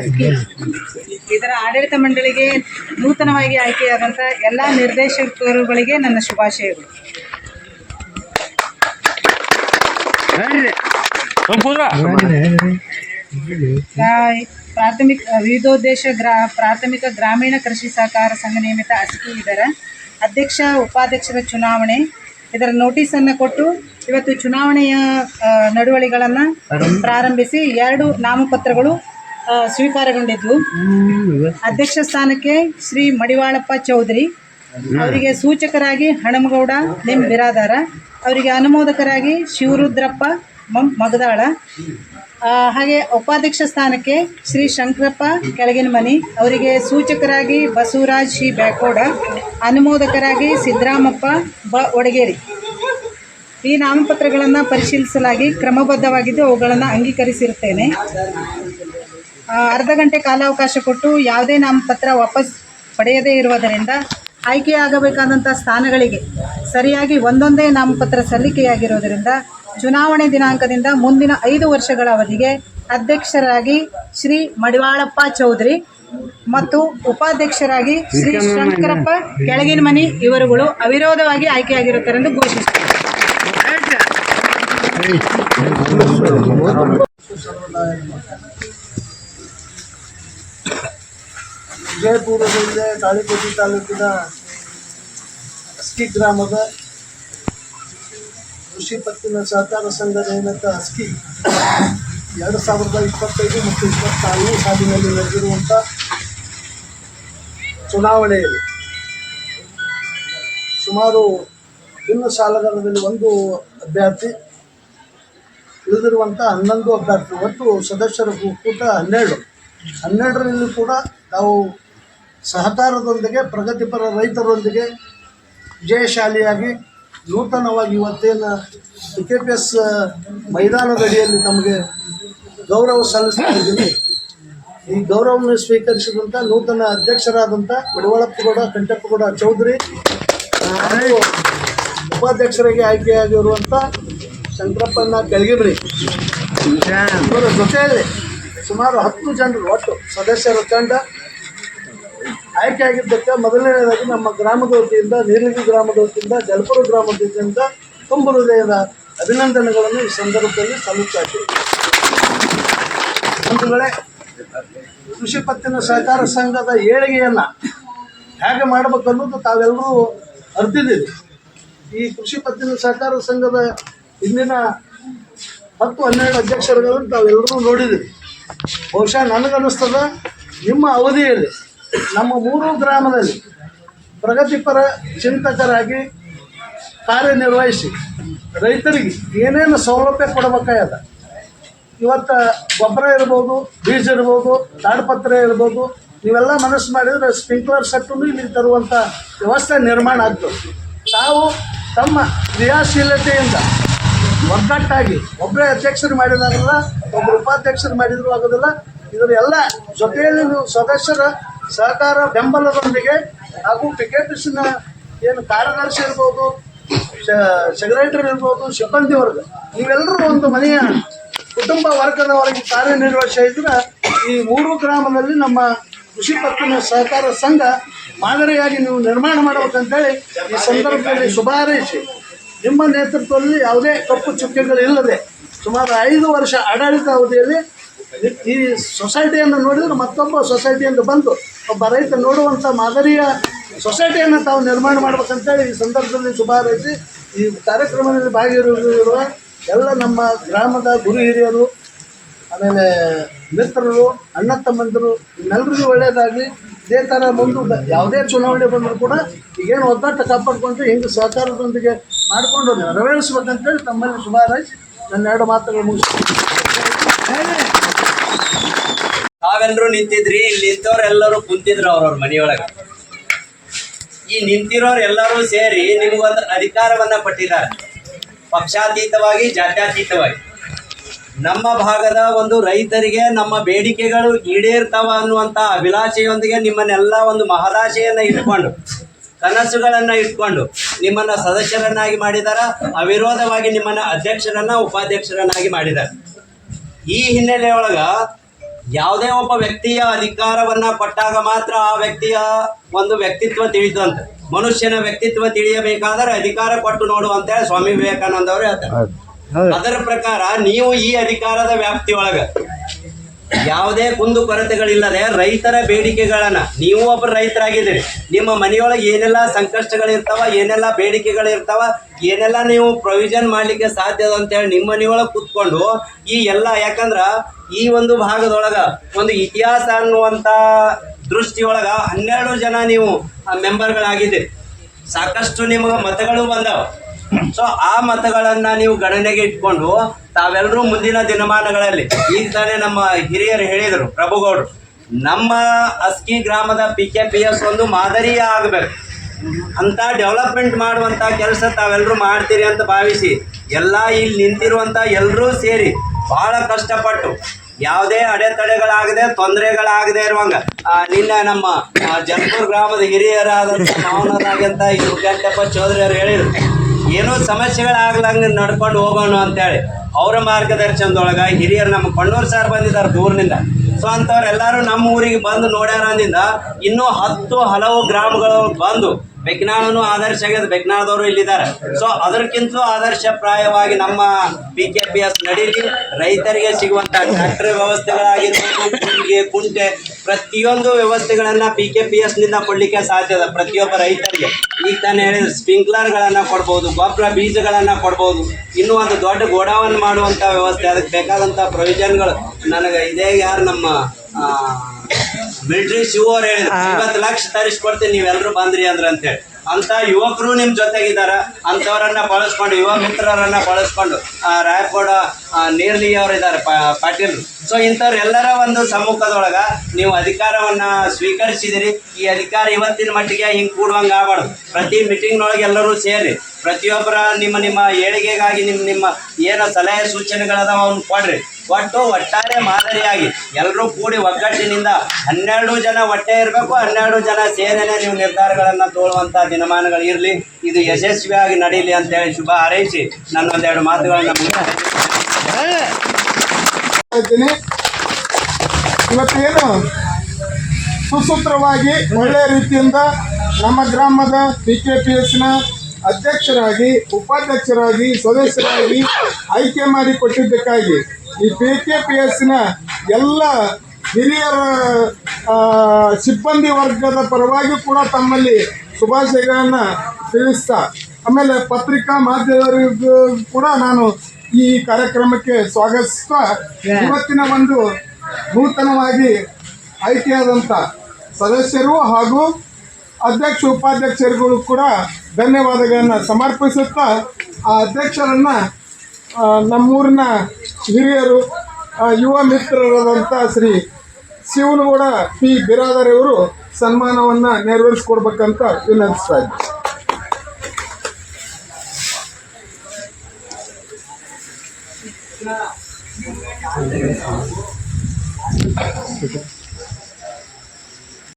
ಅಸ್ಕಿ ಇದರ ಆಡಳಿತ ಮಂಡಳಿಗೆ ನೂತನವಾಗಿ ಆಯ್ಕೆಯಾದಂಥ ಎಲ್ಲ ನಿರ್ದೇಶಕರುಗಳಿಗೆ ನನ್ನ ಶುಭಾಶಯಗಳು. ಪ್ರಾಥಮಿಕ ವಿವಿಧೋದ್ದೇಶ ಗ್ರಾ ಪ್ರಾಥಮಿಕ ಗ್ರಾಮೀಣ ಕೃಷಿ ಸಹಕಾರ ಸಂಘ ನಿಯಮಿತ ಅಸ್ಕಿ ಇದರ ಅಧ್ಯಕ್ಷ ಉಪಾಧ್ಯಕ್ಷರ ಚುನಾವಣೆ. ಇದರ ನೋಟಿಸನ್ನು ಕೊಟ್ಟು ಇವತ್ತು ಚುನಾವಣೆಯ ನಡವಳಿಗಳನ್ನು ಪ್ರಾರಂಭಿಸಿ ಎರಡು ನಾಮಪತ್ರಗಳು ಸ್ವೀಕಾರಗೊಂಡಿದ್ವು. ಅಧ್ಯಕ್ಷ ಸ್ಥಾನಕ್ಕೆ ಶ್ರೀ ಮಡಿವಾಳಪ್ಪ ಚೌಧರಿ, ಅವರಿಗೆ ಸೂಚಕರಾಗಿ ಹಣಮಗೌಡ, ನಿಮ್ ಬಿರಾದಾರ, ಅವರಿಗೆ ಅನುಮೋದಕರಾಗಿ ಶಿವರುದ್ರಪ್ಪ ಮಗದಾಳ. ಹಾಗೆ ಉಪಾಧ್ಯಕ್ಷ ಸ್ಥಾನಕ್ಕೆ ಶ್ರೀ ಶಂಕರಪ್ಪ ಕೆಳಗಿನ ಮನಿ ಅವರಿಗೆ ಸೂಚಕರಾಗಿ ಬಸವರಾಜ್ ಶ್ರೀ ಬ್ಯಾಕೋಡ, ಅನುಮೋದಕರಾಗಿ ಸಿದ್ದರಾಮಪ್ಪ ಬ ಒಡಗೇರಿ. ಈ ನಾಮಪತ್ರಗಳನ್ನು ಪರಿಶೀಲಿಸಲಾಗಿ ಕ್ರಮಬದ್ಧವಾಗಿದ್ದು ಅವುಗಳನ್ನು ಅಂಗೀಕರಿಸಿರುತ್ತೇನೆ. ಅರ್ಧ ಗಂಟೆ ಕಾಲಾವಕಾಶ ಕೊಟ್ಟು ಯಾವುದೇ ನಾಮಪತ್ರ ವಾಪಸ್ ಪಡೆಯದೇ ಇರುವುದರಿಂದ ಆಯ್ಕೆಯಾಗಬೇಕಾದಂಥ ಸ್ಥಾನಗಳಿಗೆ ಸರಿಯಾಗಿ ಒಂದೊಂದೇ ನಾಮಪತ್ರ ಸಲ್ಲಿಕೆಯಾಗಿರುವುದರಿಂದ ಚುನಾವಣೆ ದಿನಾಂಕದಿಂದ ಮುಂದಿನ ಐದು ವರ್ಷಗಳ ಅವಧಿಗೆ ಅಧ್ಯಕ್ಷರಾಗಿ ಶ್ರೀ ಮಡಿವಾಳಪ್ಪ ಚೌಧರಿ ಮತ್ತು ಉಪಾಧ್ಯಕ್ಷರಾಗಿ ಶ್ರೀ ಶಂಕರಪ್ಪ ಕೆಳಗಿನ ಮನಿ ಇವರುಗಳು ಅವಿರೋಧವಾಗಿ ಆಯ್ಕೆಯಾಗಿರುತ್ತಾರೆ ಎಂದು ವಿಜಯಪುರ ಜಿಲ್ಲೆ ತಾಳಿಕೋಟೆ ತಾಲೂಕಿನ ಅಸ್ಕಿ ಗ್ರಾಮದ ಕೃಷಿ ಪತ್ತಿನ ಸಹಕಾರ ಸಂಘದ ಏನಂತ ಅಸ್ಕಿ ಎರಡು ಸಾವಿರದ ಇಪ್ಪತ್ತೈದು ಮತ್ತು ಇಪ್ಪತ್ತಾರನೇ ಸಾಲಿನಲ್ಲಿ ನಡೆದಿರುವಂಥ ಚುನಾವಣೆಯಲ್ಲಿ ಸುಮಾರು ಭಿನ್ನ ಸಾಲಗಾರದಲ್ಲಿ ಒಂದು ಅಭ್ಯರ್ಥಿ ಉಳಿದಿರುವಂಥ ಹನ್ನೊಂದು ಅಭ್ಯರ್ಥಿ, ಒಟ್ಟು ಸದಸ್ಯರ ಕೂಟ ಹನ್ನೆರಡು. ಹನ್ನೆರಡರಲ್ಲಿ ಕೂಡ ನಾವು ಸಹಕಾರದೊಂದಿಗೆ, ಪ್ರಗತಿಪರ ರೈತರೊಂದಿಗೆ ವಿಜಯಶಾಲಿಯಾಗಿ ನೂತನವಾಗಿ ಇವತ್ತೇನು ಕೆ ಪಿ ಎಸ್ ಮೈದಾನದಡಿಯಲ್ಲಿ ನಮಗೆ ಗೌರವ ಸಲ್ಲಿಸ್ತಾ ಇದ್ದೀವಿ ಈ ಗೌರವವನ್ನು ಸ್ವೀಕರಿಸಿದಂಥ ನೂತನ ಅಧ್ಯಕ್ಷರಾದಂಥ ಬಡವಳಪ್ಪಗೌಡ ಕಂಠಪ್ಪಗೌಡ ಚೌಧರಿ ಉಪಾಧ್ಯಕ್ಷರಿಗೆ ಆಯ್ಕೆಯಾಗಿರುವಂಥ ಶಂಕರಪ್ಪನ ಕೆಳಗಿಬ್ರಿ ಇವರ ಜೊತೆಯಲ್ಲಿ ಸುಮಾರು ಹತ್ತು ಜನರು, ಒಟ್ಟು ಸದಸ್ಯರ ತಂಡ ಆಯ್ಕೆಯಾಗಿದ್ದಕ್ಕೆ ಮೊದಲನೇದಾಗಿ ನಮ್ಮ ಗ್ರಾಮದ ವತಿಯಿಂದ, ನೀರಿಗಿ ಗ್ರಾಮದ ವತಿಯಿಂದ, ಜಲಪುರ ಗ್ರಾಮದ ವತಿಯಿಂದ ತುಂಬ ಹೃದಯದ ಅಭಿನಂದನೆಗಳನ್ನು ಈ ಸಂದರ್ಭದಲ್ಲಿ ಸಲ್ಲಿಸ್ತಾ ಇದ್ದೀವಿ. ಕೃಷಿ ಪತ್ತಿನ ಸಹಕಾರ ಸಂಘದ ಏಳಿಗೆಯನ್ನು ಹೇಗೆ ಮಾಡಬೇಕು ಅನ್ನೋದು ತಾವೆಲ್ಲರೂ ಅರ್ತಿದ್ದೀವಿ ಈ ಕೃಷಿ ಪತ್ತಿನ ಸಹಕಾರ ಸಂಘದ ಇಂದಿನ ಹತ್ತು ಹನ್ನೆರಡು ಅಧ್ಯಕ್ಷರುಗಳನ್ನು ತಾವೆಲ್ಲರೂ ನೋಡಿದ್ದೀವಿ ಬಹುಶಃ ನನಗನ್ನಿಸ್ತದ ನಿಮ್ಮ ಅವಧಿಯಲ್ಲಿ ನಮ್ಮ ಮೂರು ಗ್ರಾಮದಲ್ಲಿ ಪ್ರಗತಿಪರ ಚಿಂತಕರಾಗಿ ಕಾರ್ಯನಿರ್ವಹಿಸಿ ರೈತರಿಗೆ ಏನೇನು ಸೌಲಭ್ಯ ಕೊಡಬೇಕಾಗ್ಯದ ಇವತ್ತು ಗೊಬ್ಬರ ಇರ್ಬೋದು, ಬೀಜ ಇರ್ಬೋದು, ತಾಡ್ಪತ್ರೆ ಇರ್ಬೋದು, ನೀವೆಲ್ಲ ಮನಸ್ಸು ಮಾಡಿದರೆ ಸ್ಪ್ರಿಂಕ್ಲರ್ ಸೆಟ್ಟನ್ನು ಇಲ್ಲಿ ತರುವಂಥ ವ್ಯವಸ್ಥೆ ನಿರ್ಮಾಣ ಆಗ್ತದೆ. ತಾವು ತಮ್ಮ ಕ್ರಿಯಾಶೀಲತೆಯಿಂದ ಒಗ್ಗಟ್ಟಾಗಿ ಒಬ್ಬರೇ ಅಧ್ಯಕ್ಷರು ಮಾಡಿದಾಗಲ್ಲ ಒಬ್ಬರು ಉಪಾಧ್ಯಕ್ಷರು ಮಾಡಿದರೂ ಆಗೋದಿಲ್ಲ. ಇದರ ಎಲ್ಲ ಜೊತೆಯಲ್ಲಿ ನೀವು ಸದಸ್ಯರ ಸಹಕಾರ ಬೆಂಬಲದೊಂದಿಗೆ ಹಾಗೂ ಟಿಕೆಟಿಸ್ನ ಏನು ಕಾರ್ಯದರ್ಶಿ ಇರ್ಬೋದು ಸೆಕ್ರೆಟರಿ ಇರ್ಬೋದು, ಸಿಬ್ಬಂದಿ ವರ್ಗ ನೀವೆಲ್ಲರೂ ಒಂದು ಮನೆಯ ಕುಟುಂಬ ವರ್ಗದವರೆಗೆ ಕಾರ್ಯನಿರ್ವಹಿಸಿದ್ರೆ ಈ ಮೂರು ಗ್ರಾಮದಲ್ಲಿ ನಮ್ಮ ಕೃಷಿ ಪತ್ತಿನ ಸಹಕಾರ ಸಂಘ ಮಾದರಿಯಾಗಿ ನೀವು ನಿರ್ಮಾಣ ಮಾಡಬೇಕಂತೇಳಿ ಈ ಸಂದರ್ಭದಲ್ಲಿ ಶುಭಾರೈಸಿ. ನಿಮ್ಮ ನೇತೃತ್ವದಲ್ಲಿ ಯಾವುದೇ ಕಪ್ಪು ಚುಕ್ಕೆಗಳು ಇಲ್ಲದೆ ಸುಮಾರು ಐದು ವರ್ಷ ಆಡಳಿತ ಅವಧಿಯಲ್ಲಿ ಈ ಸೊಸೈಟಿಯನ್ನು ನೋಡಿದರೆ ಮತ್ತೊಬ್ಬ ಸೊಸೈಟಿಯಿಂದ ಬಂದು ಒಬ್ಬ ರೈತ ನೋಡುವಂಥ ಮಾದರಿಯ ಸೊಸೈಟಿಯನ್ನು ತಾವು ನಿರ್ಮಾಣ ಮಾಡ್ಬೇಕಂತೇಳಿ ಈ ಸಂದರ್ಭದಲ್ಲಿ ಶುಭ ಹಾರೈಸಿ ಈ ಕಾರ್ಯಕ್ರಮದಲ್ಲಿ ಭಾಗಿರುವ ಎಲ್ಲ ನಮ್ಮ ಗ್ರಾಮದ ಗುರು ಹಿರಿಯರು, ಆಮೇಲೆ ಮಿತ್ರರು, ಅಣ್ಣ ತಮ್ಮಂದಿರು ಇನ್ನೆಲ್ಲರಿಗೂ ಒಳ್ಳೆಯದಾಗಲಿ. ಇದೇ ಥರ ಬಂದು ಯಾವುದೇ ಚುನಾವಣೆ ಬಂದರೂ ಕೂಡ ಈಗೇನು ಒಗ್ಗಟ್ಟು ಕಾಪಾಡ್ಕೊಂಡು ಹಿಂಗೆ ಸಹಕಾರದೊಂದಿಗೆ ಮಾಡಿಕೊಂಡು ನೆರವೇರಿಸ್ಬೇಕಂತೇಳಿ ತಮ್ಮಲ್ಲಿ ಶುಭಾರೈಸಿ. ನನ್ನ ಎರಡು ಮಾತುಗಳು ಮುಗಿಸ್ತೀನಿ. ತಾವೆಲ್ಲರೂ ನಿಂತಿದ್ರಿ, ಇಲ್ಲಿ ನಿಂತವ್ರೆಲ್ಲರೂ ಕುಂತಿದ್ರು ಅವ್ರವ್ರ ಮನೆಯೊಳಗೆ. ಈ ನಿಂತಿರೋರು ಎಲ್ಲರೂ ಸೇರಿ ನಿಮಗೊಂದು ಅಧಿಕಾರವನ್ನ ಪಟ್ಟಿದ್ದಾರೆ ಪಕ್ಷಾತೀತವಾಗಿ, ಜಾತ್ಯಾತೀತವಾಗಿ. ನಮ್ಮ ಭಾಗದ ಒಂದು ರೈತರಿಗೆ ನಮ್ಮ ಬೇಡಿಕೆಗಳು ಈಡೇರ್ತಾವ ಅನ್ನುವಂಥ ಅಭಿಲಾಷೆಯೊಂದಿಗೆ ನಿಮ್ಮನ್ನೆಲ್ಲ ಒಂದು ಮಹದಾಶೆಯನ್ನು ಇಟ್ಕೊಂಡು, ಕನಸುಗಳನ್ನು ಇಟ್ಕೊಂಡು ನಿಮ್ಮನ್ನ ಸದಸ್ಯರನ್ನಾಗಿ ಮಾಡಿದಾರ, ಅವಿರೋಧವಾಗಿ ನಿಮ್ಮನ್ನ ಅಧ್ಯಕ್ಷರನ್ನ, ಉಪಾಧ್ಯಕ್ಷರನ್ನಾಗಿ ಮಾಡಿದ್ದಾರೆ ಈ ಹಿನ್ನೆಲೆಯೊಳಗ ಯಾವುದೇ ಒಬ್ಬ ವ್ಯಕ್ತಿಯ ಅಧಿಕಾರವನ್ನ ಕೊಟ್ಟಾಗ ಮಾತ್ರ ಆ ವ್ಯಕ್ತಿಯ ಒಂದು ವ್ಯಕ್ತಿತ್ವ ತಿಳಿದಂತೆ. ಮನುಷ್ಯನ ವ್ಯಕ್ತಿತ್ವ ತಿಳಿಯಬೇಕಾದರೆ ಅಧಿಕಾರ ಕೊಟ್ಟು ನೋಡು ಅಂತೇಳಿ ಸ್ವಾಮಿ ವಿವೇಕಾನಂದ ಅವರು ಹೇಳ್ತಾರೆ ಅದರ ಪ್ರಕಾರ ನೀವು ಈ ಅಧಿಕಾರದ ವ್ಯಾಪ್ತಿಯೊಳಗ ಯಾವುದೇ ಕುಂದು ಕೊರತೆಗಳಿಲ್ಲದೆ ರೈತರ ಬೇಡಿಕೆಗಳನ್ನ ನೀವು ಒಬ್ಬ ರೈತರಾಗಿದ್ದೀರಿ. ನಿಮ್ಮ ಮನೆಯೊಳಗೆ ಏನೆಲ್ಲ ಸಂಕಷ್ಟಗಳಿರ್ತಾವ, ಏನೆಲ್ಲ ಬೇಡಿಕೆಗಳಿರ್ತಾವ, ಏನೆಲ್ಲ ನೀವು ಪ್ರೊವಿಷನ್ ಮಾಡ್ಲಿಕ್ಕೆ ಸಾಧ್ಯ ಅದ ಅಂತೇಳಿ ನಿಮ್ಮ ಮನೆಯೊಳಗೆ ಕೂತ್ಕೊಂಡು ಈ ಎಲ್ಲ ಯಾಕಂದ್ರ ಈ ಒಂದು ಭಾಗದೊಳಗ ಒಂದು ಇತಿಹಾಸ ಅನ್ನುವಂತ ದೃಷ್ಟಿಯೊಳಗ ಹನ್ನೆರಡು ಜನ ನೀವು ಮೆಂಬರ್ಗಳಾಗಿದ್ದೀರಿ ಸಾಕಷ್ಟು ನಿಮಗೆ ಮತಗಳು ಬಂದವು. ಸೊ ಆ ಮತಗಳನ್ನ ನೀವು ಗಣನೆಗೆ ಇಟ್ಕೊಂಡು ತಾವೆಲ್ಲರೂ ಮುಂದಿನ ದಿನಮಾನಗಳಲ್ಲಿ ಈಗ ತಾನೇ ನಮ್ಮ ಹಿರಿಯರು ಹೇಳಿದರು, ಪ್ರಭುಗೌಡರು, ನಮ್ಮ ಅಸ್ಕಿ ಗ್ರಾಮದ ಪಿ ಕೆ ಪಿ ಎಸ್ ಒಂದು ಮಾದರಿಯ ಆಗಬೇಕು. ಅಂತ ಡೆವಲಪ್ಮೆಂಟ್ ಮಾಡುವಂಥ ಕೆಲಸ ತಾವೆಲ್ಲರೂ ಮಾಡ್ತೀರಿ ಅಂತ ಭಾವಿಸಿ, ಎಲ್ಲ ಇಲ್ಲಿ ನಿಂತಿರುವಂಥ ಎಲ್ಲರೂ ಸೇರಿ ಬಹಳ ಕಷ್ಟಪಟ್ಟು ಯಾವುದೇ ಅಡೆತಡೆಗಳಾಗದೆ ತೊಂದರೆಗಳಾಗದೆ ಇರುವಂಗ ನಿನ್ನೆ ನಮ್ಮ ಜಲ್ಪುರ್ ಗ್ರಾಮದ ಹಿರಿಯರಾದಂಥ ಮಾವನರಾಗಂತ ಯುಗಂಟಪ್ಪ ಚೌಧರಿ ಅವರು ಹೇಳಿದರು ಏನೋ ಸಮಸ್ಯೆಗಳಾಗ್ಲಂಗೆ ನಡ್ಕೊಂಡು ಹೋಗೋಣ ಅಂತೇಳಿ ಅವರ ಮಾರ್ಗದರ್ಶನದೊಳಗೆ ಹಿರಿಯರು ನಮ್ಮ ಕಣ್ಣೂರು ಸರ್ ಬಂದಿದ್ದಾರೆ ದೂರದಿಂದ ಸೊ ಅಂಥವ್ರೆಲ್ಲರೂ ನಮ್ಮ ಊರಿಗೆ ಬಂದು ನೋಡ್ಯಾರ ಅಂದಿಂದ ಇನ್ನೂ ಹತ್ತು ಹಲವು ಗ್ರಾಮಗಳು ಬಂದು ಬೆಕ್ನಾಳನು ಆದರ್ಶ ಆಗಿದೆ ಬೆಕ್ನಾಳದವರು ಇಲ್ಲಿದ್ದಾರೆ ಸೊ ಅದಕ್ಕಿಂತಲೂ ಆದರ್ಶಪ್ರಾಯವಾಗಿ ನಮ್ಮ ಪಿ ಕೆ ಪಿ ಎಸ್ ನಡೀಲಿ. ರೈತರಿಗೆ ಸಿಗುವಂತ ಟ್ರ್ಯಾಕ್ಟರ್ ವ್ಯವಸ್ಥೆಗಳಾಗಿರ್ಬೋದು ಕುಂಟೆ ಪ್ರತಿಯೊಂದು ವ್ಯವಸ್ಥೆಗಳನ್ನ ಪಿ ಕೆ ಪಿ ಎಸ್ನಿಂದ ಕೊಡ್ಲಿಕ್ಕೆ ಸಾಧ್ಯ ಅದ. ಪ್ರತಿಯೊಬ್ಬ ರೈತರಿಗೆ. ಈಗ ತಾನೇ ಹೇಳಿದ ಸ್ಪ್ರಿಂಕ್ಲರ್ ಗಳನ್ನ ಕೊಡ್ಬೋದು ಗೊಬ್ಬರ ಬೀಜಗಳನ್ನ ಕೊಡ್ಬೋದು. ಇನ್ನೂ ಒಂದು ದೊಡ್ಡ ಗೋಡಾವನ್ ಮಾಡುವಂತ ವ್ಯವಸ್ಥೆ. ಅದಕ್ಕೆ ಬೇಕಾದಂತ ಪ್ರೊವಿಷನ್ಗಳು. ನನಗೆ ಇದೇ ಯಾರು ನಮ್ಮ ಮಿಲಿಟರಿ ಶಿವ ಅವ್ರು ಹೇಳಿದ್ರು ಐವತ್ತು ಲಕ್ಷ ತರಿಸ್ಕೊಡ್ತೀನಿ ನೀವೆಲ್ಲರೂ ಬಂದ್ರಿ ಅಂದ್ರೆ ಅಂತೇಳಿ ಅಂತ ಯುವಕರು ನಿಮ್ ಜೊತೆಗಿದ್ದಾರ ಅಂತವರನ್ನ ಬಳಸ್ಕೊಂಡು ಯುವ ಮಿತ್ರರನ್ನ ಬಳಸ್ಕೊಂಡು ರಾಯಪೋಡ ನೀರ್ಲಿ ಅವರು ಇದ್ದಾರೆ ಪಾಟೀಲ್ ಸೊ ಇಂಥವ್ರೆಲ್ಲರ ಒಂದು ಸಮ್ಮುಖದೊಳಗ ನೀವು ಅಧಿಕಾರವನ್ನ ಸ್ವೀಕರಿಸಿದಿರಿ. ಈ ಅಧಿಕಾರ ಇವತ್ತಿನ ಮಟ್ಟಿಗೆ ಹಿಂಗೆ ಕೂಡುವಂಗೆ ಆಗಬಾರ್ದು. ಪ್ರತಿ ಮೀಟಿಂಗ್ನೊಳಗೆ ಎಲ್ಲರೂ ಸೇರಿ ಪ್ರತಿಯೊಬ್ಬರ ನಿಮ್ಮ ನಿಮ್ಮ ಏಳಿಗೆಗಾಗಿ ನಿಮ್ಮ ನಿಮ್ಮ ಏನು ಸಲಹೆ ಸೂಚನೆಗಳದಾವ ಅವ್ನು ಕೊಡ್ರಿ. ಒಟ್ಟು ಒಟ್ಟಾರೆ ಮಾದರಿಯಾಗಿ ಎಲ್ಲರೂ ಕೂಡಿ ಒಗ್ಗಟ್ಟಿನಿಂದ ಹನ್ನೆರಡು ಜನ ಒಟ್ಟೆ ಇರಬೇಕು, ಹನ್ನೆರಡು ಜನ ಸೇರೇನೆ ನೀವು ನಿರ್ಧಾರಗಳನ್ನು ತೋಳುವಂಥ ದಿನಮಾನಗಳು ಇರಲಿ. ಇದು ಯಶಸ್ವಿಯಾಗಿ ನಡೀಲಿ ಅಂತೇಳಿ ಶುಭ ಹಾರೈಸಿ. ನನ್ನೊಂದೆರಡು ಮಾತುಗಳನ್ನ. ಇದ್ದೀನಿ. ಇವತ್ತೇನು ಸುಸೂತ್ರವಾಗಿ ಒಳ್ಳೆಯ ರೀತಿಯಿಂದ ನಮ್ಮ ಗ್ರಾಮದ ಪಿ ಕೆ ಪಿ ಎಸ್ನ ಅಧ್ಯಕ್ಷರಾಗಿ, ಉಪಾಧ್ಯಕ್ಷರಾಗಿ, ಸದಸ್ಯರಾಗಿ ಆಯ್ಕೆ ಮಾಡಿ ಕೊಟ್ಟಿದ್ದಕ್ಕಾಗಿ ಈ ಪಿ ಕೆ ಪಿ ಎಸ್ನ ಎಲ್ಲ ಹಿರಿಯರ ಸಿಬ್ಬಂದಿ ವರ್ಗದ ಪರವಾಗಿ ಕೂಡ ತಮ್ಮಲ್ಲಿ ಶುಭಾಶಯಗಳನ್ನು ತಿಳಿಸ್ತಾ ಆಮೇಲೆ ಪತ್ರಿಕಾ ಮಾಧ್ಯಮದವರಿಗೂ ಕೂಡ ನಾನು ಈ ಕಾರ್ಯಕ್ರಮಕ್ಕೆ ಸ್ವಾಗತಿಸ್ತಾ ಇವತ್ತಿನ ಒಂದು ನೂತನವಾಗಿ ಆಯ್ಕೆಯಾದಂಥ ಸದಸ್ಯರು ಹಾಗೂ ಅಧ್ಯಕ್ಷ ಉಪಾಧ್ಯಕ್ಷರುಗಳು ಕೂಡ ಧನ್ಯವಾದಗಳನ್ನು ಸಮರ್ಪಿಸುತ್ತಾ ಆ ಅಧ್ಯಕ್ಷರನ್ನು ನಮ್ಮೂರಿನ ಹಿರಿಯರು ಯುವ ಮಿತ್ರರಾದಂಥ ಶ್ರೀ ಶಿವನಗೌಡ ಪಿ. ಬಿರಾದರ್ ಇವರು ಸನ್ಮಾನವನ್ನು ನೆರವೇರಿಸ್ಕೊಡ್ಬೇಕಂತ ವಿನಂತಿಸ್ತಾ ಇದ್ದೀನಿ. 嗯，这个。